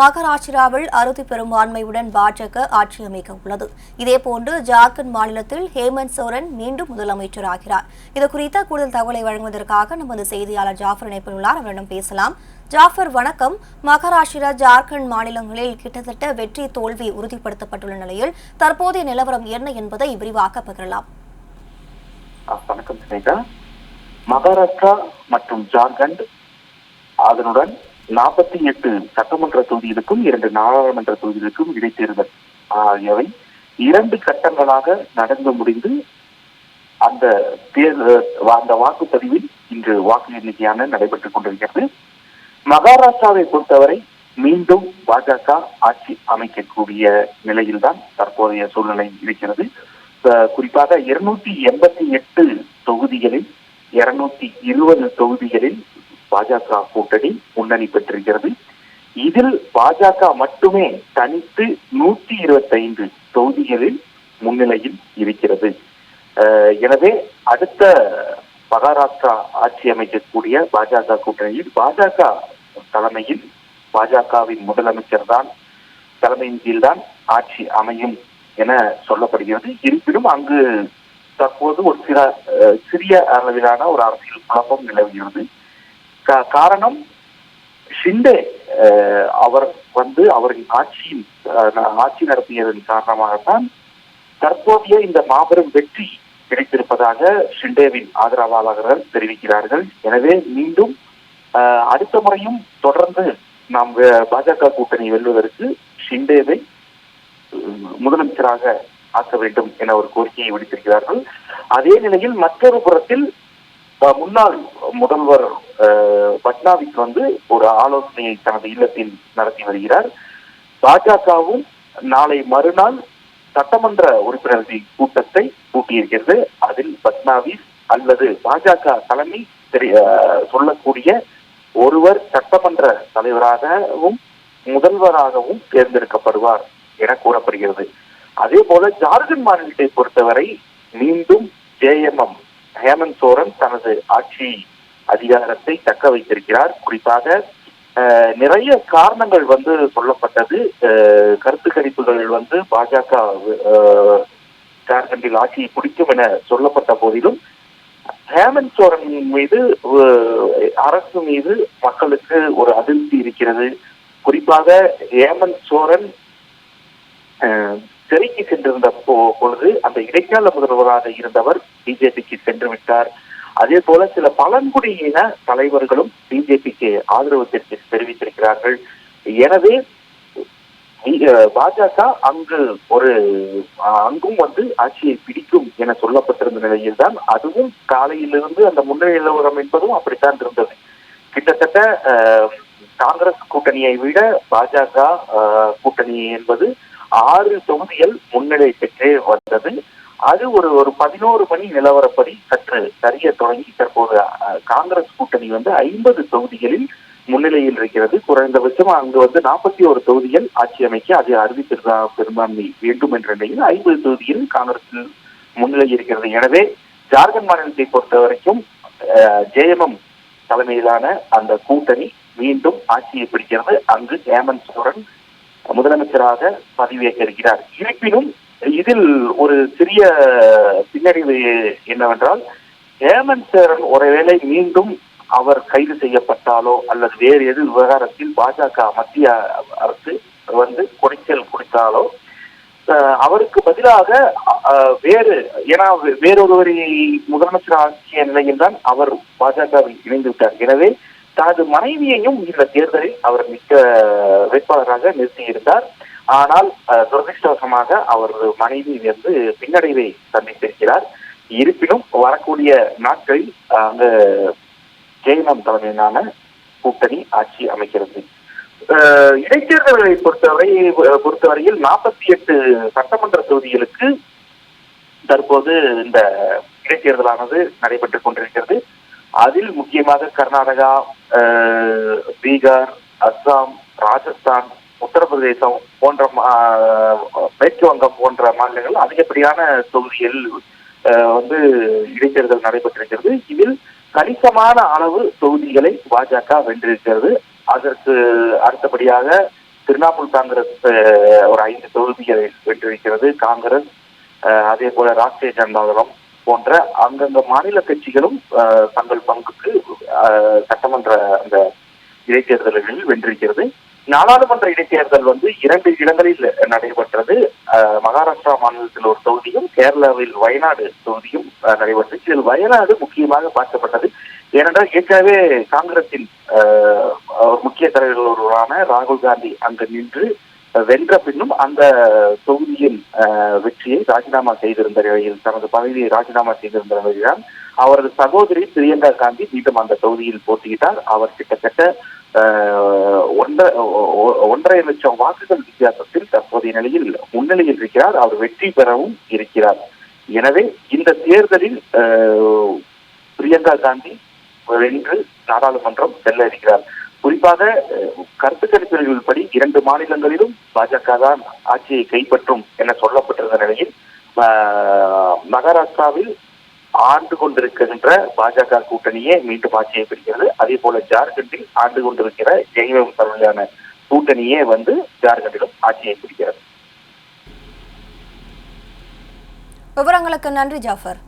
மகாராஷ்டிராவில் அறுதி பெரும்பான்மையுடன் பாஜக ஆட்சி அமைக்க உள்ளது இதேபோன்று ஜார்க்கண்ட் மாநிலத்தில் ஹேமந்த் சோரன் மீண்டும் முதலமைச்சராகிறார். இது குறித்த கூடுதல் தகவலை வழங்குவதற்காக நமது செய்தியாளர் ஜாஃபர் இணைப்பில் உள்ளார். அவரிடம் பேசலாம். ஜாஃபர் வணக்கம். மகாராஷ்டிரா ஜார்க்கண்ட் மாநிலங்களில் கிட்டத்தட்ட வெற்றி தோல்வி உறுதிப்படுத்தப்பட்டுள்ள நிலையில் தற்போதைய நிலவரம் என்ன என்பதை விரிவாக பகிரலாம். வணக்கம் மகாராஷ்டிரா மற்றும் ஜார்க்கண்ட் அதனுடன் நாற்பத்தி எட்டு சட்டமன்ற தொகுதிகளுக்கும் இரண்டு நாடாளுமன்ற தொகுதிகளுக்கும் இடைத்தேர்தல். ஆகியவை இரண்டு கட்டங்களாக நடந்து முடிந்து அந்த தேர்தல் அந்த வாக்குப்பதிவில் இன்று வாக்கு எண்ணிக்கையான நடைபெற்றுக் கொண்டிருக்கிறது. மகாராஷ்டிராவை பொறுத்தவரை மீண்டும் பாஜக ஆட்சி அமைக்கக்கூடிய நிலையில்தான் தற்போதைய சூழ்நிலை இருக்கிறது. அஹ் குறிப்பாக இருநூத்தி எண்பத்தி எட்டு தொகுதிகளில் இருநூத்தி இருபது தொகுதிகளில் பாஜக கூட்டணி முன்னணி பெற்றிருக்கிறது. இதில் பாஜக மட்டுமே தனித்து நூற்றி இருபத்தைந்து தொகுதிகளில் முன்னிலையில் இருக்கிறது. எனவே அடுத்த மகாராஷ்டிரா ஆட்சி அமைக்கக்கூடிய பாஜக கூட்டணியில் பாஜக தலைமையில் பாஜகவின் முதலமைச்சர் தான் தலைமையின் கீழ்தான் ஆட்சி அமையும் என சொல்லப்படுகிறது. இருப்பினும் அங்கு தற்போது ஒரு சில சிறிய அளவிலான ஒரு அரசியல் குழப்பம் நிலவுகிறது. காரணம் ஷிண்டே. அவர் வந்து அவரின் ஆட்சியின் ஆட்சி நடத்தியதன் காரணமாகத்தான் தற்போதைய இந்த மாபெரும் வெற்றி கிடைத்திருப்பதாக ஷிண்டேவின் ஆதரவாளர்கள் தெரிவிக்கிறார்கள். எனவே மீண்டும் அடுத்த முறையும் தொடர்ந்து நாம் பாஜக கூட்டணி வெல்வதற்கு ஷிண்டேவை முதலமைச்சராக ஆக்க வேண்டும் என ஒரு கோரிக்கையை விடுத்திருக்கிறார்கள். அதே நிலையில் மற்றொரு புறத்தில் முன்னாள் முதல்வர் பட்னாவிக் பட்னாவிஸ் வந்து ஒரு ஆலோசனையை தனது இல்லத்தில் நடத்தி வருகிறார். பாஜகவும் நாளை மறுநாள் சட்டமன்ற உறுப்பினர்கள் கூட்டத்தை கூட்டியிருக்கிறது. அதில் பட்னாவிஸ் அல்லது பாஜக தலைமை தெரிய சொல்லக்கூடிய ஒருவர் சட்டமன்ற தலைவராகவும் முதல்வராகவும் தேர்ந்தெடுக்கப்படுவார் என கூறப்படுகிறது. அதே போல ஜார்க்கண்ட் மாநிலத்தை பொறுத்தவரை மீண்டும் ஜேஎம்எம் ஹேமந்த் சோரன் தனது ஆட்சி அதிகாரத்தை தக்க வைத்திருக்கிறார். குறிப்பாக அஹ், நிறைய காரணங்கள் வந்து சொல்லப்பட்டது. அஹ், கருத்து கணிப்புகள் வந்து பாஜக ஜார்க்கண்டில் ஆட்சியை பிடிக்கும் என சொல்லப்பட்ட போதிலும் ஹேமந்த் சோரன் மீது அரசு மீது மக்களுக்கு ஒரு அதிருப்தி இருக்கிறது. குறிப்பாக ஹேமந்த் சோரன் அஹ், சிறைக்கு சென்றிருந்த பொழுது அந்த இடைக்கால முதல்வராக இருந்தவர் பிஜேபிக்கு சென்று விட்டார். அதே போல சில பழங்குடியின தலைவர்களும் பிஜேபிக்கு ஆதரவு தெரிவித்திருக்கிறார்கள். எனவே பாஜக அங்கு ஒரு அஹ், அங்கும் வந்து ஆட்சியை பிடிக்கும் என சொல்லப்பட்டிருந்த நிலையில் தான் அதுவும் காலையிலிருந்து அந்த முன்னணி நிலவரம் என்பதும் அப்படித்தான் இருந்தது. கிட்டத்தட்ட காங்கிரஸ் கூட்டணியை விட பாஜக கூட்டணி என்பது ஆறு தொகுதிகள் முன்னிலை பெற்றே வந்தது. அது ஒரு ஒரு பதினோரு மணி நிலவரப்படி சற்று சரிய தொடங்கி தற்போது காங்கிரஸ் கூட்டணி வந்து ஐம்பது தொகுதிகளில் முன்னிலையில் இருக்கிறது. குறைந்தபட்சம் அங்கு வந்து நாற்பத்தி ஒரு தொகுதிகள் ஆட்சி அமைக்க அது அறிவித்திருந்தா பெரும்பான்மை வேண்டும் என்ற நிலையில் ஐம்பது தொகுதியில் காங்கிரஸ் முன்னிலை இருக்கிறது. எனவே ஜார்க்கண்ட் மாநிலத்தை பொறுத்த வரைக்கும் ஜேஎம்எம் தலைமையிலான அந்த கூட்டணி மீண்டும் ஆட்சியை பிடிக்கிறது. அங்கு ஹேமந்த் சோரன் முதலமைச்சராக பதவியேற்க இருப்பினும் இதில் ஒரு சிறிய பின்னடைவு என்னவென்றால் ஹேமந்த் சேரன் ஒருவேளை மீண்டும் அவர் கைது செய்யப்பட்டாலோ அல்லது வேறு எது விவகாரத்தில் பாஜக மத்திய அரசு வந்து குறைச்சல் கொடுத்தாலோ அஹ், அவருக்கு பதிலாக அஹ், வேறு ஏன்னா வேறொருவரை முதலமைச்சர் ஆக்கிய நிலையில் தான் அவர் பாஜகவில் இணைந்து விட்டார் எனவே தனது மனைவியையும் இந்த தேர்தலில் அவர் மிக்க வேட்பாளராக நிறுத்தியிருந்தார். ஆனால் துரதிருஷ்டவசமாக அவரது மனைவி வந்து பின்னடைவை சந்தித்திருக்கிறார். இருப்பினும் வரக்கூடிய நாட்களில் அந்த ஜெயமம் தலைமையிலான கூட்டணி ஆட்சி அமைக்கிறது. அஹ், இடைத்தேர்தல்களை பொறுத்தவரை பொறுத்தவரையில் நாற்பத்தி எட்டு சட்டமன்ற தொகுதிகளுக்கு தற்போது இந்த இடைத்தேர்தலானது நடைபெற்றுக் கொண்டிருக்கிறது. அதில் முக்கியமாக கர்நாடகா பீகார் அஸ்ஸாம் ராஜஸ்தான் உத்தரப்பிரதேசம் போன்ற மா- மேற்கு வங்கம் போன்ற மாநிலங்கள் அதிகப்படியான தொகுதிகள் வந்து இடைத்தேர்தல் நடைபெற்றிருக்கிறது. இதில் கணிசமான அளவு தொகுதிகளை பாஜக வென்றிருக்கிறது. அதற்கு அடுத்தபடியாக திரிணாமுல் காங்கிரஸ் ஒரு ஐந்து தொகுதிகளை வென்றிருக்கிறது. காங்கிரஸ் அதே போல ராஷ்டிரிய ஜனதா தளம் போன்ற அந்தந்த மாநில கட்சிகளும் தங்கள் பங்குக்கு சட்டமன்ற அந்த இடைத்தேர்தல்களில் வென்றிருக்கிறது. நாடாளுமன்ற இடைத்தேர்தல் வந்து இரண்டு இடங்களில் நடைபெற்றது. மகாராஷ்டிரா மாநிலத்தில் ஒரு தொகுதியும் கேரளாவில் வயநாடு தொகுதியும் நடைபெற்றது. இதில் வயநாடு முக்கியமாக பார்க்கப்பட்டது. ஏனென்றால் ஏற்கனவே காங்கிரசின் முக்கிய தலைவர்கள் ஒருவரான ராகுல் காந்தி அங்கு நின்று வென்ற பின்னும் அந்த தொகுதியின் வெற்றியை ராஜினாமா செய்திருந்த நிலையில் தனது பதவியை ராஜினாமா செய்திருந்த நிலையில்தான் அவரது சகோதரி பிரியங்கா காந்தி மீண்டும் அந்த தொகுதியில் போட்டியிட்டார். அவர் கிட்டத்தட்ட ஒன்றரை ஒ- ஒன்றரை லட்சம் வாக்குகள் வித்தியாசத்தில் தற்போதைய நிலையில் முன்னிலையில் இருக்கிறார். அவர் வெற்றி பெறவும் இருக்கிறார். எனவே இந்த தேர்தலில் அஹ், பிரியங்கா காந்தி வென்று நாடாளுமன்றம் செல்ல இருக்கிறார். குறிப்பாக அஹ், கருத்து கணிப்புகளின்படி இரண்டு மாநிலங்களிலும் பாஜக தான் ஆட்சியை கைப்பற்றும் என சொல்லப்பட்டிருந்த நிலையில் மகாராஷ்டிராவில் ஆண்டு கொண்டிருக்கின்ற பாஜக கூட்டணியே மீண்டும் ஆட்சியை பெறுகிறது. அதே போல ஜார்க்கண்டில் ஆண்டு கொண்டிருக்கிற ஜெயலலிதா தலைமையிலான கூட்டணியே வந்து ஜார்க்கண்டிலும் ஆட்சியை பிடிக்கிறது விவரங்களுக்கு நன்றி ஜாஃபர்.